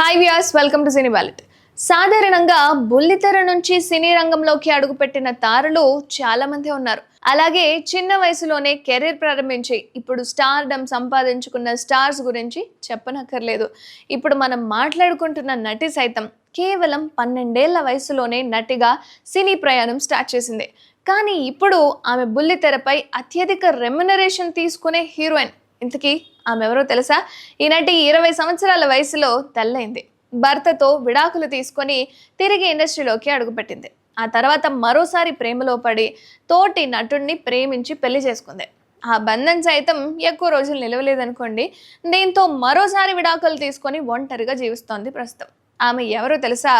Hi Vyas welcome to cine ballet సాధారణంగా బుల్లితెర నుంచి సినీ రంగంలోకి అడుగుపెట్టిన తారలు చాలా మంది ఉన్నారు. అలాగే చిన్న వయసులోనే కెరీర్ ప్రారంభించి ఇప్పుడు స్టార్డమ్ సంపాదించుకున్న స్టార్స్ గురించి చెప్పనక్కర్లేదు. ఇప్పుడు మనం మాట్లాడుకుంటున్న నటి సైతం కేవలం పన్నెండేళ్ళ వయసులోనే నటిగా సినీ ప్రయాణం స్టార్ట్ చేసింది. కానీ ఇప్పుడు ఆమె బుల్లితెరపై అత్యధిక రెమ్యునరేషన్ తీసుకునే హీరోయిన్ ఇంతకీ ఆమె ఎవరో తెలుసా? ఈనాటి ఇరవై సంవత్సరాల వయసులో తల్లైంది. భర్తతో విడాకులు తీసుకొని తిరిగి ఇండస్ట్రీలోకి అడుగుపెట్టింది. ఆ తర్వాత మరోసారి ప్రేమలో పడి తోటి నటుడిని ప్రేమించి పెళ్ళి చేసుకుంది. ఆ బంధం సైతం ఎక్కువ రోజులు నిలవలేదనుకోండి దీంతో మరోసారి విడాకులు తీసుకొని ఒంటరిగా జీవిస్తోంది ప్రస్తుతం. ఆమె ఎవరో తెలుసా?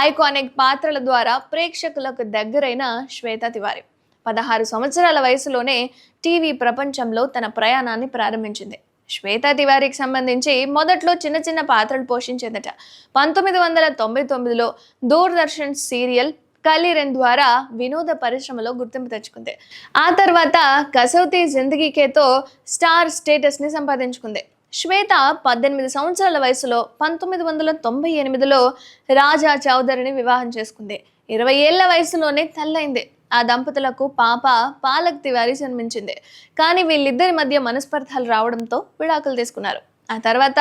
ఐకానిక్ పాత్రల ద్వారా ప్రేక్షకులకు దగ్గరైన శ్వేత తివారి. పదహారు సంవత్సరాల వయసులోనే టీవీ ప్రపంచంలో తన ప్రయాణాన్ని ప్రారంభించింది. శ్వేతా తివారికి సంబంధించి మొదట్లో చిన్న చిన్న పాత్రలు పోషించిందట. పంతొమ్మిది వందల తొంభై తొమ్మిదిలో దూరదర్శన్ సీరియల్ కలీరెన్ ద్వారా వినోద పరిశ్రమలో గుర్తింపు తెచ్చుకుంది. ఆ తర్వాత కసౌతి జిందగీకేతో స్టార్ స్టేటస్ని సంపాదించుకుంది. శ్వేత పద్దెనిమిది సంవత్సరాల వయసులో పంతొమ్మిది వందల తొంభై ఎనిమిదిలో రాజా చౌదరిని వివాహం చేసుకుంది. ఇరవై ఏళ్ళ వయసులోనే తల్లైంది. ఆ దంపతులకు పాప పాలక్ తివారీ జన్మించింది. కానీ వీళ్ళిద్దరి మధ్య మనస్పర్ధలు రావడంతో విడాకులు తీసుకున్నారు. ఆ తర్వాత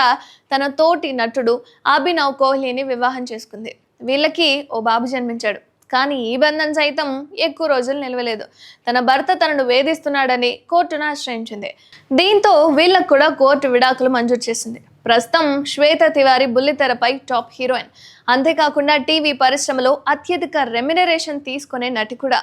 తన తోటి నటుడు అభినవ్ కోహ్లీని వివాహం చేసుకుంది. వీళ్ళకి ఓ బాబు జన్మించాడు. కానీ ఈ బంధం సైతం ఎక్కువ రోజులు నిలవలేదు. తన భర్త తనను వేధిస్తున్నాడని కోర్టును ఆశ్రయించింది. దీంతో వీళ్ళకు కూడా కోర్టు విడాకులు మంజూరు చేసింది. ప్రస్తుతం శ్వేత తివారి బుల్లితెరపై టాప్ హీరోయిన్. అంతేకాకుండా టీవీ పరిశ్రమలో అత్యధిక రెమ్యునరేషన్ తీసుకునే నటి కూడా.